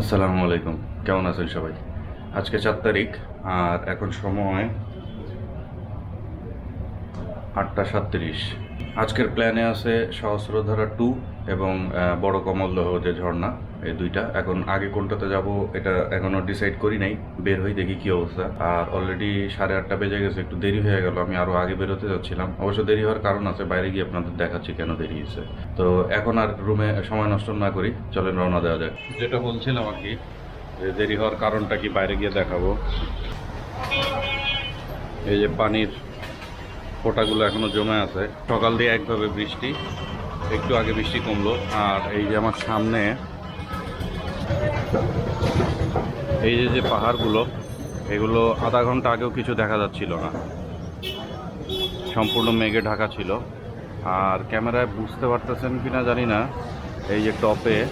আসসালামু আলাইকুম। কেমন আছেন সবাই? আজকে চার তারিখ, আর এখন সময় আটটা সাতত্রিশ। আজকের প্ল্যানে আছে সহস্রধারা টু এবং বড় কমলদহ যে ঝর্ণা। এই দুইটা। এখন আগে কোনটাতে যাব এটা এখনও ডিসাইড করি নাই। বের হই দেখি কি অবস্থা। আর অলরেডি সাড়ে আটটা বেজে গেছে, একটু দেরি হয়ে গেল। আমি আরও আগে বেরোতে যাচ্ছিলাম। অবশ্য দেরি হওয়ার কারণ আছে, বাইরে গিয়ে আপনাদের দেখাচ্ছি কেন দেরি হয়েছে। তো এখন আর রুমে সময় নষ্ট না করি, চলেন রওনা দেওয়া যাক। যেটা বলছিলাম আর কি, যে দেরি হওয়ার কারণটা কি বাইরে গিয়ে দেখাবো। এই যে পানির ফোঁটাগুলো এখনও জমে আছে। সকাল দিয়ে একভাবে বৃষ্টি, একটু আগে বৃষ্টি কমলো। আর এই যে আমার সামনে এই যে যে পাহাড়গুলো, এগুলো আধা ঘণ্টা আগেও কিছু দেখা যাচ্ছিল না। সম্পূর্ণ মেঘে ঢাকা ছিল। আর ক্যামেরায় বুঝতে পারতেছেন কি না জানি না। এই যে টপে,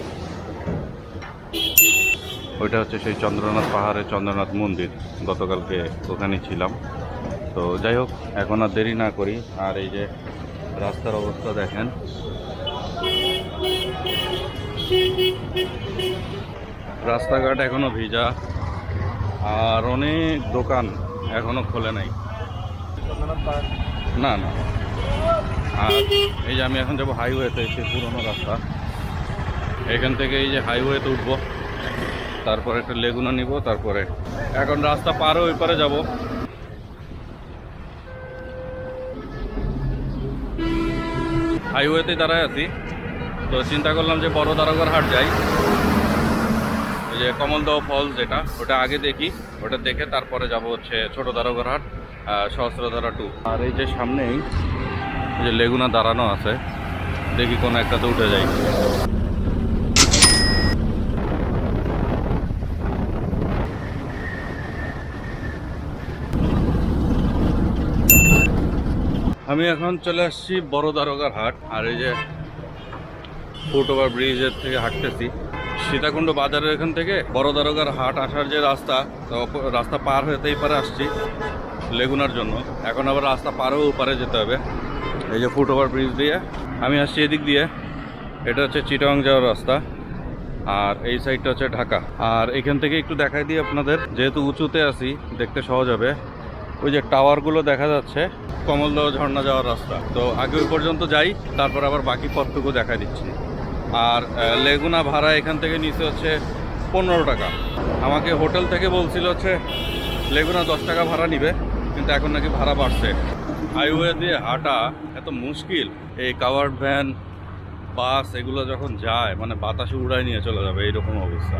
ওইটা হচ্ছে সেই চন্দ্রনাথ পাহাড়ের চন্দ্রনাথ মন্দির। গতকালকে ওখানে ছিলাম। তো যাই হোক, এখন আর দেরি না করি। আর এই যে রাস্তার অবস্থা দেখেন। রাস্তাঘাট এখনও ভিজা, আর অনেক দোকান এখনও খোলে নাই। না না। আর এই যে আমি এখন যাব হাইওয়েতে সেই পুরোনো রাস্তা। এখান থেকে এই যে হাইওয়েতে উঠবো, তারপরে একটা লেগুনা নিব, তারপরে এখন রাস্তা পার ওই পারে যাব। হাইওয়েতে দাঁড়ায় আছি। তো চিন্তা করলাম যে বড় দারোগার হাট যাই। ওই যে কমলদহ ফলস যেটা ওটা আগে দেখি ওটা দেখে তারপরে যাব হচ্ছে ছোট দারোগার হাট আহ, সহস্রধারা টু আর এই যে সামনেই যে লেগুনা দাঁড়ানো আছে দেখি কোনো একটাতে উঠে যাই। আমি এখন চলে আসছি বড় দারোগার হাট আর এই যে ফুট ওভার ব্রিজের থেকে হাঁটতেছি। সীতাকুণ্ড বাজারের এখান থেকে বড় দারোগার হাট আসার যে রাস্তা রাস্তা পার হতেই পারে আসছি লেগুনার জন্য। এখন আবার রাস্তা পারও ওপারে যেতে হবে। এই যে ফুট ওভার ব্রিজ দিয়ে আমি আসছি এদিক দিয়ে। এটা হচ্ছে চিটং যাওয়ার রাস্তা আর এই সাইডটা হচ্ছে ঢাকা। আর এখান থেকে একটু দেখাই দিই আপনাদের। যেহেতু উঁচুতে আসি দেখতে সহজ হবে। ওই যে টাওয়ারগুলো দেখা যাচ্ছে, কমলদহ ঝর্ণা যাওয়ার রাস্তা। তো আগে ওই পর্যন্ত যাই, তারপর আবার বাকি পথটুকু দেখা দিচ্ছি। আর লেগুনা ভাড়া এখান থেকে নিচে হচ্ছে পনেরো টাকা। আমাকে হোটেল থেকে বলছিল হচ্ছে লেগুনা দশ টাকা ভাড়া নিবে, কিন্তু এখন নাকি ভাড়া বাড়ছে। হাইওয়ে দিয়ে হাঁটা এত মুশকিল। এই কাভার্ড ভ্যান বাস এগুলো যখন যায় মানে বাতাসে উড়ায় নিয়ে চলে যাবে, এইরকম অবস্থা।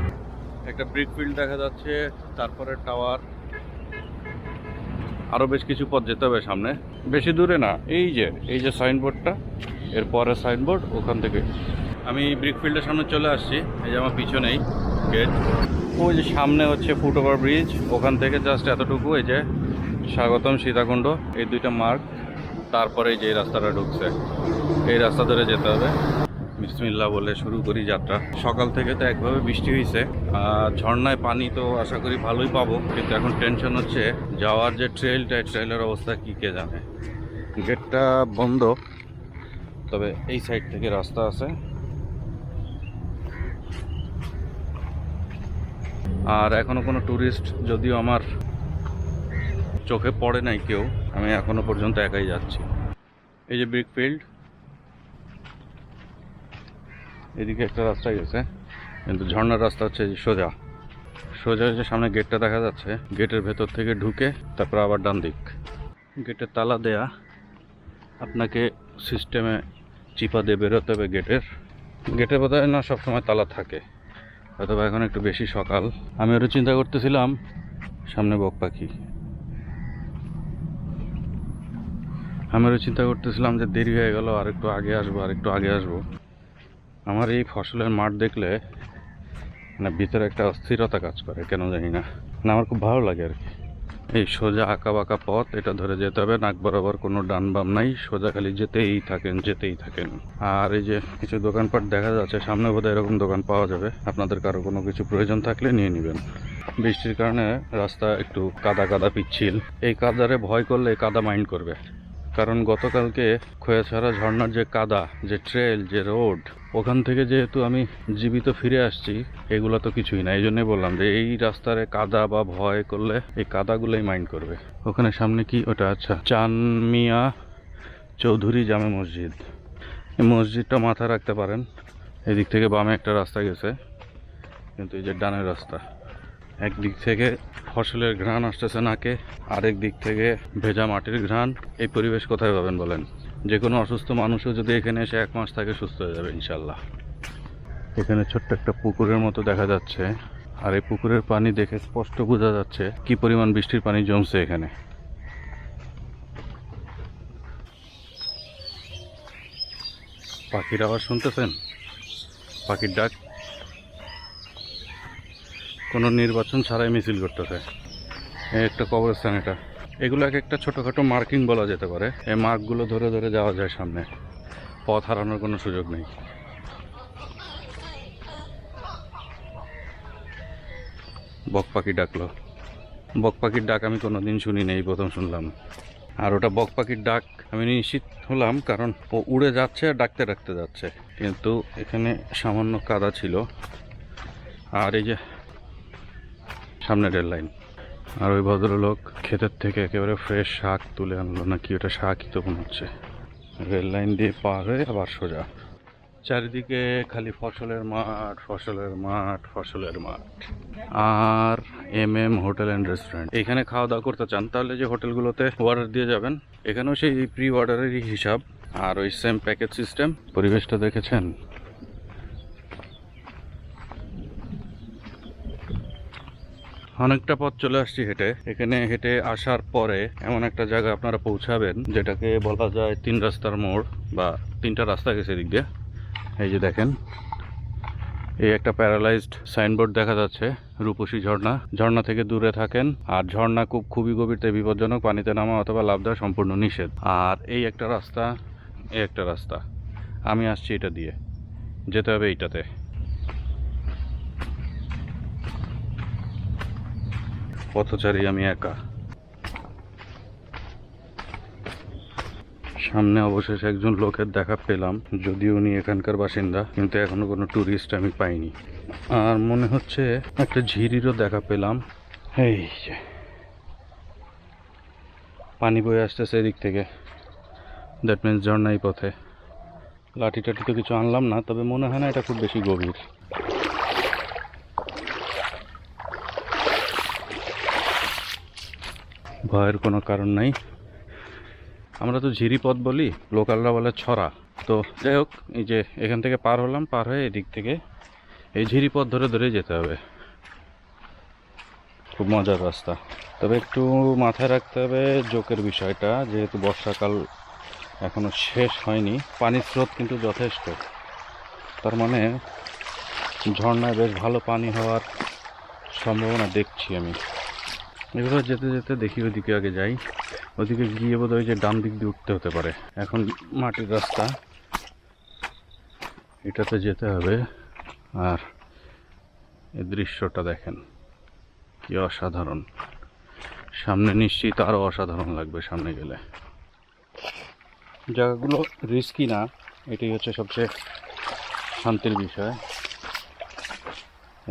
একটা ব্রিক ফিল্ড দেখা যাচ্ছে, তারপরে টাওয়ার আরও বেশ কিছু পথ যেতে হবে সামনে। বেশি দূরে না, এই যে এই যে সাইনবোর্ডটা এর পরে সাইনবোর্ড ওখান থেকে। আমি ব্রিক ফিল্ডের সামনে চলে আসছি। এই যে আমার পিছনেই গেট ওই যে সামনে হচ্ছে ফুট ওভার ব্রিজ ওখান থেকে জাস্ট এতটুকু, এই যে স্বাগতম সীতাকুণ্ড। এই দুইটা মার্ক তারপরে যে রাস্তাটা ঢুকছে। এই রাস্তা ধরে যেতে হবে। বিসমিল্লা বলে শুরু করি যাত্রা। সকাল থেকে তো একভাবে বৃষ্টি হয়েছে আর ঝর্ণায় পানি তো আশা করি ভালোই পাবো। কিন্তু এখন টেনশন হচ্ছে যাওয়ার যে ট্রেলটা ট্রেলের অবস্থা কী কে জানে। গেটটা বন্ধ। তবে এই সাইড থেকে রাস্তা আছে। আর এখনও কোনো ট্যুরিস্ট যদিও আমার চোখে পড়ে নাই কেউ, আমি এখনও পর্যন্ত একাই যাচ্ছি। এই যে ব্রিক ফিল্ড এদিকে একটা রাস্তা গেছে কিন্তু ঝর্ণার রাস্তা হচ্ছে সোজা। সোজা যে সামনে গেটটা দেখা যাচ্ছে গেটের ভেতর থেকে ঢুকে তারপর আবার ডান দিক। গেটের তালা দেয়া, আপনাকে সিস্টেমে চিপা দিয়ে বেরোতে হবে গেটের গেটের বোধহয় না, সবসময় তালা থাকে। হয়তো এখন একটু বেশি সকাল। আমি ওটা চিন্তা করতেছিলাম, সামনে বক পাখি। আমি ওটা চিন্তা করতেছিলাম যে দেরি হয়ে গেল, আর একটু আগে আসব, আর একটু আগে আসব। আমার এই ফসলের মাঠ দেখলে মানে ভিতরে একটা অস্থিরতা কাজ করে, কেন জানি না। না আমার খুব ভালো লাগে আর কি। এই সোজা আঁকা বাঁকা পথ, এটা ধরে যেতে হবে, নাক বরাবর কোনো ডান বাম নাই, সোজা খালি যেতেই থাকেন যেতেই থাকেন। আর এই যে কিছু দোকানপাট দেখা যাচ্ছে, সামনে বোধহয় এরকম দোকান পাওয়া যাবে। আপনাদের কারও কোনো কিছু প্রয়োজন থাকলে নিয়ে নেবেন। বৃষ্টির কারণে রাস্তা একটু কাদা কাদা পিচ্ছিল। এই কাদারে ভয় করলে কাদা মাইন্ড করবে। কারণ গতকালকে খোয়াছাড়া ঝর্নার যে কাদা, যে ট্রেল, যে রোড, ওখান থেকে যেহেতু আমি জীবিত ফিরে আসছি, এগুলো তো কিছুই না এই জন্যই বললাম যে এই রাস্তারে কাদা বা ভয় করলে এই কাদাগুলোই মাইন্ড করবে। ওখানে সামনে কি ওটা? আচ্ছা চানমিয়া চৌধুরী জামে মসজিদ। এই মসজিদটা মাথায় রাখতে পারেন, এদিক থেকে বামে একটা রাস্তা গেছে, কিন্তু এই যে ডানের রাস্তা। একদিক থেকে ফসলের ঘ্রাণ আসতেছে নাকে, আরেক দিক থেকে ভেজা মাটির ঘ্রাণ। এই পরিবেশ কোথায় পাবেন বলেন? যে কোনো অসুস্থ মানুষও যদি এখানে এসে এক মাস থাকে সুস্থ হয়ে যাবে ইনশাল্লাহ এখানে ছোট্ট একটা পুকুরের মতো দেখা যাচ্ছে, আর এই পুকুরের পানি দেখে স্পষ্ট বোঝা যাচ্ছে কি পরিমাণ বৃষ্টির পানি জমছে এখানে। পাখির আওয়াজ শুনতেছেন? পাখির ডাক কোনো নির্বাচন ছাড়াই মিছিল করতেছে। একটা কবরস্থান এটা। এগুলো এক একটা ছোটোখাটো মার্কিং বলা যেতে পারে। এই মার্কগুলো ধরে ধরে যাওয়া যায় সামনে। পথ হারানোর কোনো সুযোগ নেই। বক পাখি ডাকলো। বক পাখির ডাক আমি কোনো দিন শুনি নেই প্রথম শুনলাম। আর ওটা বক পাখির ডাক আমি নিশ্চিত হলাম কারণ ও উড়ে যাচ্ছে আর ডাকতে ডাকতে যাচ্ছে। কিন্তু এখানে সামান্য কাদা ছিল। আর এই যে সামনে রেল লাইন। আর ওই ভদ্রলোক ক্ষেতের থেকে একেবারে ফ্রেশ শাক তুলে আনলো। নাকি ওটা শাকই তো মনে হচ্ছে। রেল লাইন দিয়ে পার হয়ে আবার সোজা। চারিদিকে খালি ফসলের মাঠ ফসলের মাঠ ফসলের মাঠ। R M M hotel and restaurant এখানে খাওয়া দাওয়া করতে চান, তাহলে যে হোটেলগুলোতে অর্ডার দিয়ে যাবেন, এখানেও সেই প্রি অর্ডারেরই হিসাব। আর ওই সেম প্যাকেজ সিস্টেম পরিবেশটা দেখেছেন? অনেকটা পথ চলে আসছি হেঁটে। এখানে হেঁটে আসার পরে এমন একটা জায়গা আপনারা পৌঁছাবেন, যেটাকে বলা যায় তিন রাস্তার মোড় বা তিনটা রাস্তা গেছে এদিক দিয়ে। এই যে দেখেন, এই একটা প্যারালাইজড সাইনবোর্ড দেখা যাচ্ছে, রূপসী ঝর্ণা। ঝর্ণা থেকে দূরে থাকেন, আর ঝর্ণা খুব খুবই গভীরতে বিপজ্জনক, পানিতে নামা অথবা লাভ দেওয়া সম্পূর্ণ নিষেধ। আর এই একটা রাস্তা, এই একটা রাস্তা। আমি আসছি এটা দিয়ে। যেতে হবে এইটাতে। পথচারী, আমি একা। সামনে অবশেষে একজন লোকের দেখা পেলাম, যদিও উনি এখানকার বাসিন্দা, কিন্তু এখনও কোনো ট্যুরিস্ট আমি পাইনি। আর মনে হচ্ছে একটা ঝিরিরও দেখা পেলাম। এই যে। পানি বয়ে আসতেছে এদিক থেকে। দ্যাট মিনস ঝর্ণাই পথে। লাঠি টাঠি তো কিছু আনলাম না, তবে মনে হয় না এটা খুব বেশি গভীর। ভয়ের কোনো কারণ নাই। আমরা তো ঝিরি পথ বলি, লোকালরা বলে ছড়া। তো যাই হোক, এই যে এখান থেকে পার হলাম, পার হয়ে এদিক থেকে এই ঝিরি পথ ধরে ধরে যেতে হবে। খুব মজার রাস্তা। তবে একটু মাথায় রাখতে হবে জোকের বিষয়টা, যেহেতু বর্ষাকাল এখনও শেষ হয়নি, পানির স্রোত কিন্তু যথেষ্ট। তার মানে ঝর্ণায় বেশ ভালো পানি হওয়ার সম্ভাবনা দেখছি আমি। এগুলো যেতে যেতে দেখি ওদিকে আগে যাই। ওদিকে গিয়ে বোধ যে ডান দিক দিয়ে উঠতে হতে পারে। এখন মাটির রাস্তা। এটাতে যেতে হবে। আর এই দৃশ্যটা দেখেন, কি অসাধারণ। সামনে নিশ্চিত আরও অসাধারণ লাগবে সামনে গেলে। জায়গাগুলো রিস্কি না, এটাই হচ্ছে সবচেয়ে শান্তির বিষয়।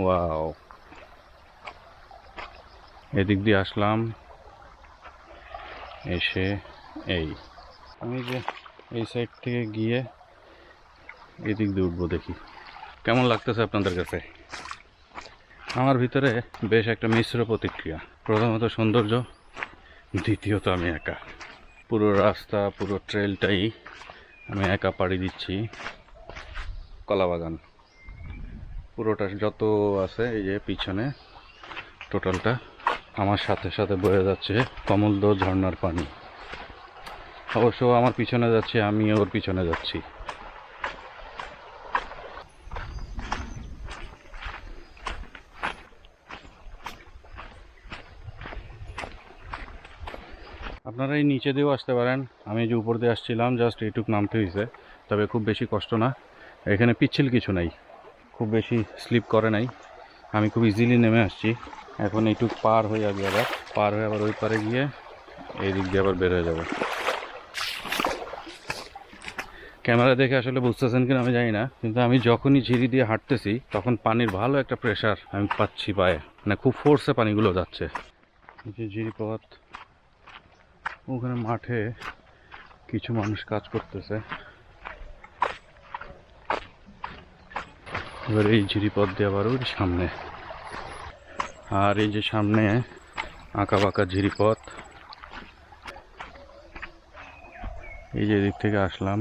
ওয়াও এদিক দিয়ে আসলাম। এসে এই, আমি যে এই সাইড থেকে গিয়ে এদিক দিয়ে উঠবো দেখি। কেমন লাগতেছে আপনাদের কাছে? আমার ভিতরে বেশ একটা মিশ্র প্রতিক্রিয়া। প্রথমত সৌন্দর্য, দ্বিতীয়ত আমি একা। পুরো রাস্তা, পুরো ট্রেলটাই আমি একা পাড়ি দিচ্ছি। কলাবাগান পুরোটা যত আছে এই যে পিছনে টোটালটা আমার সাথে সাথে বয়ে যাচ্ছে কমলদ ঝর্নার পানি। অবশ্য আমার পিছনে যাচ্ছে, আমি ওর পিছনে যাচ্ছি। আপনারা এই নিচে দিয়েও আসতে পারেন। আমি যে উপর দিয়ে আসছিলাম জাস্ট এইটুক নামতে হয়েছে, তবে খুব বেশি কষ্ট না। এখানে পিচ্ছিল কিছু নাই, খুব বেশি স্লিপ করে নাই। আমি খুব ইজিলি নেমে আসছি। এখন এইটুক পার হয়ে যাবে আবার। পার হয়ে আবার ওই পারে গিয়ে এই দিক দিয়ে আবার বের হয়ে যাব। ক্যামেরা দেখে আসলে বুঝতেছেন কিনা আমি জানি না, কিন্তু আমি যখনই ঝিরি দিয়ে হাঁটতেছি, তখন পানির ভালো একটা প্রেশার আমি পাচ্ছি পায়ে। মানে খুব ফোর্সে পানিগুলো যাচ্ছে। যে ঝিরিপথ ওখানে মাঠে কিছু মানুষ কাজ করতেছে। এবার এই ঝিরিপথ দিয়ে আবার ওই সামনে আর এই যে সামনে আঁকা বাঁকা ঝিরিপথ। এই যে দিক থেকে আসলাম।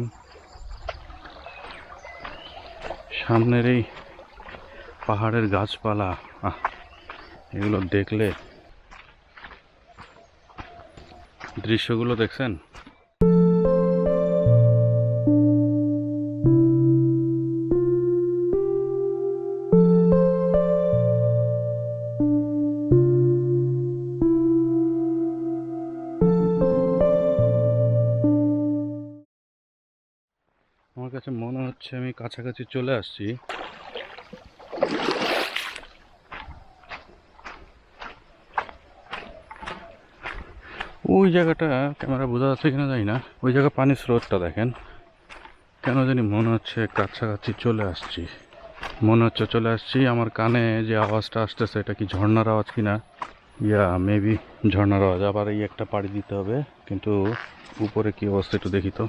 সামনের এই পাহাড়ের গাছপালা এগুলো দেখলে দৃশ্যগুলো দেখছেন? কাছাকাছি চলে আসছি। ওই জায়গাটা ক্যামেরা বোঝা যাচ্ছে কিনা জানি না। ওই জায়গা পানির স্রোতটা দেখেন। কেন জানি মনে হচ্ছে কাছাকাছি চলে আসছি। মনে হচ্ছে চলে আসছি, আমার কানে যে আওয়াজটা আসতেছে, এটা কি ঝর্নার আওয়াজ কিনা? ইয়া মেবি ঝর্নার আওয়াজ। আবার এই একটা পাড়ি দিতে হবে, কিন্তু উপরে কি অবস্থা একটু দেখি তো।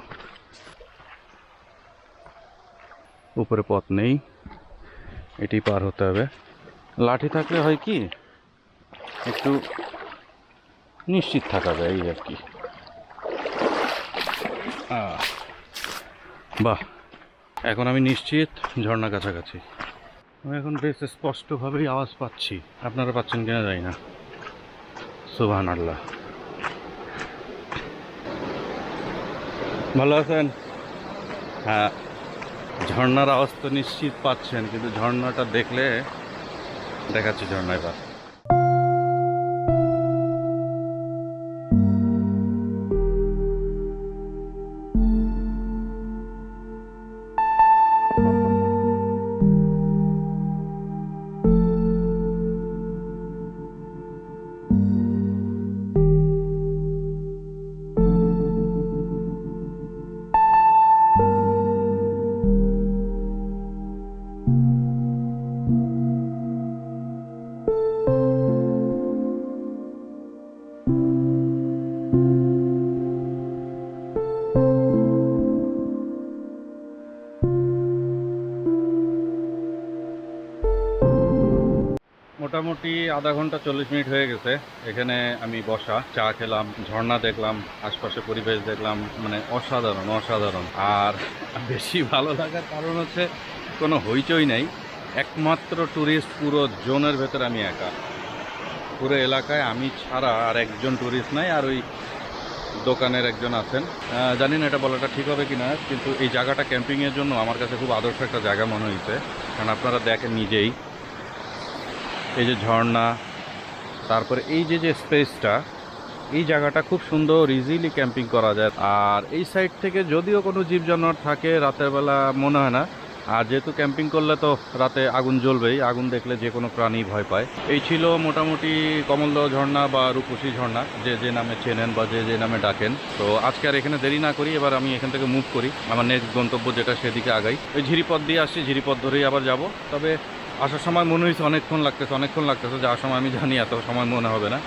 উপরে পথ নেই। এটি পার হতে হবে। লাঠি থাকলে হয় কি? একটু নিশ্চিত থাকা যায় এই আর কি। বাহ, এখন আমি নিশ্চিত ঝর্ণা কাছাকাছি। আমি এখন বেশ স্পষ্টভাবেই আওয়াজ পাচ্ছি। আপনারা পাচ্ছেন কিনা জানি না। সুবহান আল্লাহ। ভালো আছেন? হ্যাঁ। ঝর্ণার আওয়াজ তো নিশ্চিত পাচ্ছেন কিন্তু ঝর্ণাটা দেখলে দেখাচ্ছি ঝর্ণা এবার। মোটামুটি আধা ঘণ্টা চল্লিশ মিনিট হয়ে গেছে। এখানে আমি বসা, চা খেলাম, ঝর্ণা দেখলাম আশপাশে পরিবেশ দেখলাম মানে অসাধারণ অসাধারণ। আর বেশি ভালো লাগার কারণ হচ্ছে, কোনো হইচই নেই। একমাত্র ট্যুরিস্ট পুরো জোনের ভেতরে আমি একা। পুরো এলাকায় আমি ছাড়া আর একজন ট্যুরিস্ট নাই, আর ওই দোকানের একজন আছেন। জানি না এটা বলাটা ঠিক হবে কি না কিন্তু এই জায়গাটা ক্যাম্পিংয়ের জন্য আমার কাছে খুব আদর্শ একটা জায়গা মনে হয়েছে। কারণ আপনারা দেখেন নিজেই এই যে ঝর্ণা, তারপরে এই যে যে স্পেসটা, এই জায়গাটা খুব সুন্দর ইজিলি ক্যাম্পিং করা যায়। আর এই সাইড থেকে যদিও কোনো জীব জানোয়ার থাকে, রাতের বেলা মনে হয় না। আর যেহেতু ক্যাম্পিং করলে তো রাতে আগুন জ্বলবেই, আগুন দেখলে যে কোনো প্রাণী ভয় পায়। এই ছিল মোটামুটি কমলদহ ঝর্ণা বা রূপসী ঝর্ণা, যে যে নামে চেনেন বা যে যে নামে ডাকেন। তো আজকে আর এখানে দেরি না করি, এবার আমি এখান থেকে মুভ করি। আমার নেক্সট গন্তব্য যেটা, সেদিকে আগাই। ওই ঝিরিপথ দিয়ে আসছি, ঝিরিপথ ধরেই আবার যাব। তবে আসার সময় মনে হয়েছে অনেকক্ষণ লাগতেছে অনেকক্ষণ লাগতেছে যাওয়ার সময় আমি জানি, এত সময় মনে হবে না।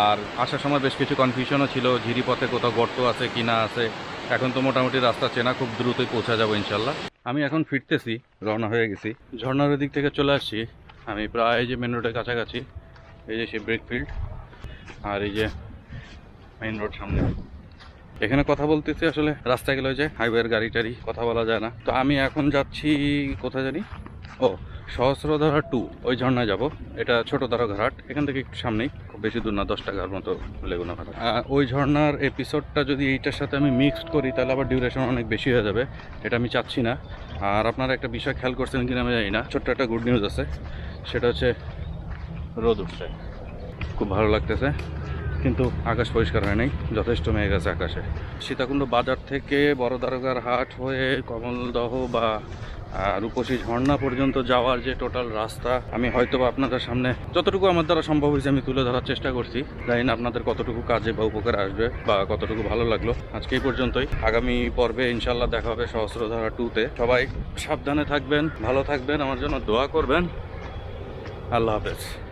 আর আসার সময় বেশ কিছু কনফিউশনও ছিল, ঝিরিপথে কোথাও গর্ত আছে কি না আছে। এখন তো মোটামুটি রাস্তা চেনা, খুব দ্রুতই পৌঁছা যাব ইনশাল্লাহ। আমি এখন ফিরতেছি, রওনা হয়ে গেছি। ঝর্নার দিক থেকে চলে আসছি। আমি প্রায় যে মেন রোডের কাছাকাছি, এই যে সেই ব্রেকফিল্ড আর এই যে মেইন রোড সামনে। এখানে কথা বলতেছি আসলে, রাস্তায় গেলে যে হাইওয়ের গাড়ি টাড়ি, কথা বলা যায় না। তো আমি এখন যাচ্ছি, কোথায় জানি? ও, সহস্রধারা টু, ওই ঝর্ণায় যাব। এটা ছোট ঘাট, এখান থেকে একটু সামনেই। খুব বেশি দূর না, দশ টাকার মতো লেগুনা ঘাট। ওই ঝর্ণার এপিসোডটা যদি এইটার সাথে আমি মিক্সড করি, তাহলে আবার ডিউরেশন অনেক বেশি হয়ে যাবে। এটা আমি চাচ্ছি না। আর আপনারা একটা বিষয় খেয়াল করছেন কিনা আমি জানি না। ছোট্ট একটা গুড নিউজ আছে। সেটা হচ্ছে রোদ উঠছে। খুব ভালো লাগতেছে। কিন্তু আকাশ পরিষ্কার হয় নাই। যথেষ্ট মেঘ আছে আকাশে। সীতাকুণ্ড বাজার থেকে বড় দ্বারকার হাট হয়ে কমলদহ বা আর রূপসী ঝর্ণা পর্যন্ত যাওয়ার যে টোটাল রাস্তা, আমি হয়তো আপনাদের সামনে যতটুকু আমার দ্বারা সম্ভব হয়েছে আমি তুলে ধরার চেষ্টা করছি। জানি না আপনাদের কতটুকু কাজে বা উপকার আসবে বা কতটুকু ভালো লাগল। আজকে এই পর্যন্তই। আগামী পর্বে ইনশাল্লাহ দেখা হবে সহস্রধারা টুতে সবাই সাবধানে থাকবেন, ভালো থাকবেন, আমার জন্য দোয়া করবেন। আল্লাহ হাফেজ।